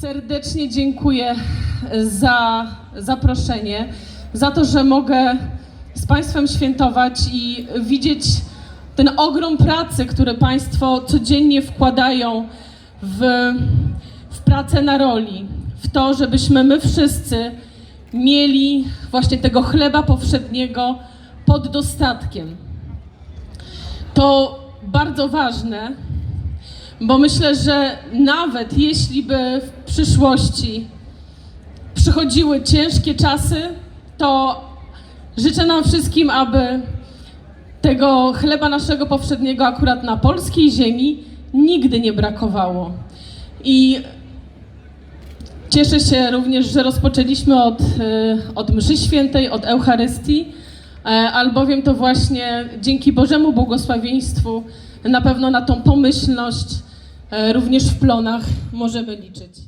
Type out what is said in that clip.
Serdecznie dziękuję za zaproszenie, za to, że mogę z Państwem świętować i widzieć ten ogrom pracy, który Państwo codziennie wkładają w, w pracę na roli, w to, żebyśmy my wszyscy mieli właśnie tego chleba powszedniego pod dostatkiem. To bardzo ważne, bo myślę, że nawet jeśli by w przyszłości przychodziły ciężkie czasy, to życzę nam wszystkim, aby tego chleba naszego powszedniego akurat na polskiej ziemi nigdy nie brakowało. I cieszę się również, że rozpoczęliśmy od, y, od mszy świętej, od Eucharystii, e, albowiem to właśnie dzięki Bożemu błogosławieństwu na pewno na tą pomyślność e, również w plonach możemy liczyć.